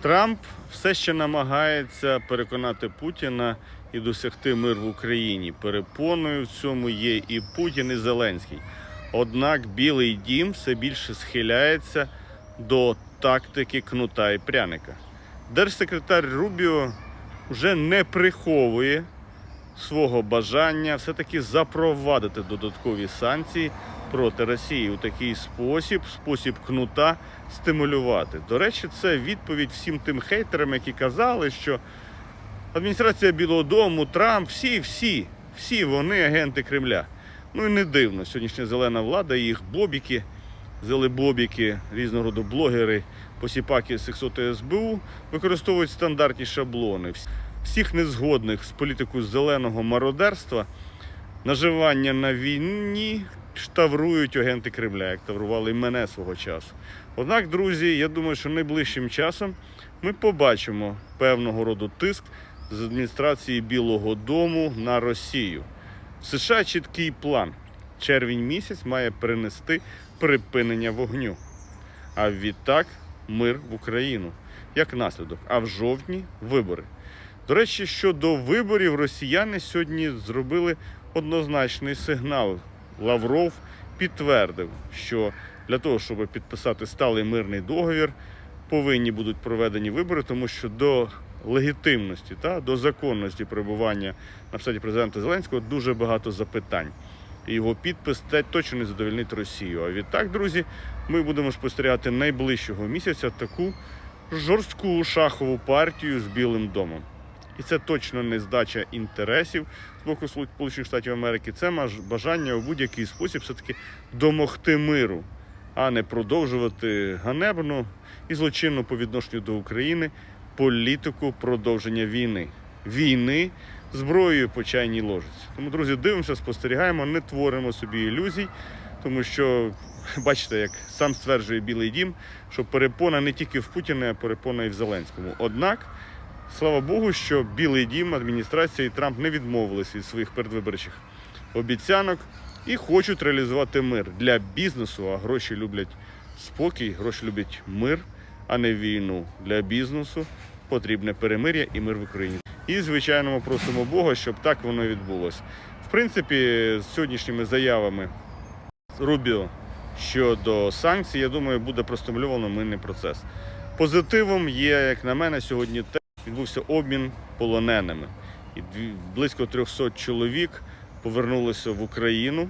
Трамп все ще намагається переконати Путіна і досягти мир в Україні. Перепоною в цьому є і Путін, і Зеленський. Однак Білий дім все більше схиляється до тактики кнута і пряника. Держсекретар Рубіо вже не приховує свого бажання все-таки запровадити додаткові санкції проти Росії у такий спосіб, спосіб кнута стимулювати. До речі, це відповідь всім тим хейтерам, які казали, що адміністрація Білого Дому, Трамп, всі, всі, всі вони агенти Кремля. Ну і не дивно, сьогоднішня зелена влада, їх бобіки, зелебобіки, різного роду блогери, посіпаки сексоти СБУ використовують стандартні шаблони. Всіх незгодних з політикою зеленого мародерства, наживання на війні штаврують агенти Кремля, як таврували і мене свого часу. Однак, друзі, я думаю, що найближчим часом ми побачимо певного роду тиск з адміністрації Білого Дому на Росію. В США чіткий план. Червень місяць має принести припинення вогню. А відтак мир в Україну як наслідок. А в жовтні вибори. До речі, щодо виборів росіяни сьогодні зробили однозначний сигнал. Лавров підтвердив, що для того, щоб підписати сталий мирний договір, повинні будуть проведені вибори, тому що до легітимності та до законності перебування на посаді президента Зеленського дуже багато запитань. Його підпис те точно не задовольнить Росію. А відтак, друзі, ми будемо спостерігати найближчого місяця таку жорстку шахову партію з Білим домом. І це точно не здача інтересів з боку Сполучених Штатів Америки. Це бажання у будь-який спосіб все-таки домогти миру, а не продовжувати ганебну і злочинну по відношенню до України політику продовження війни. Війни зброєю по чайній ложиці. Тому, друзі, дивимося, спостерігаємо, не творимо собі ілюзій, тому що бачите, як сам стверджує Білий Дім, що перепона не тільки в Путіна, а перепона і в Зеленському. Однак. Слава Богу, що Білий дім, адміністрація і Трамп не відмовились від своїх передвиборчих обіцянок і хочуть реалізувати мир для бізнесу. А гроші люблять спокій, гроші люблять мир, а не війну. Для бізнесу потрібне перемир'я і мир в Україні. І, звичайно, ми просимо Бога, щоб так воно відбулося. В принципі, з сьогоднішніми заявами Рубіо щодо санкцій, я думаю, буде простимульовано мирний процес. Позитивом є, як на мене, сьогодні те, відбувся обмін полоненими. І близько 300 чоловік повернулися в Україну.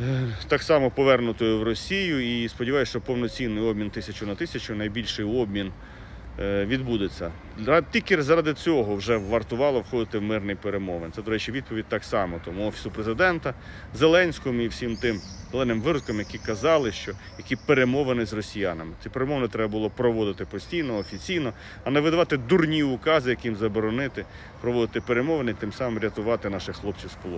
Е, Так само повернутою в Росію. І сподіваюся, що повноцінний обмін тисячу на тисячу, найбільший обмін відбудеться. Ра- Тільки заради цього вже вартувало входити в мирний перемовин. Це, до речі, відповідь так само тому офісу президента, Зеленському і всім тим зеленим виродкам, які казали, що які перемовини з росіянами. Ці перемовини треба було проводити постійно, офіційно, а не видавати дурні укази, яким заборонити проводити перемовини, тим самим рятувати наших хлопців з полону.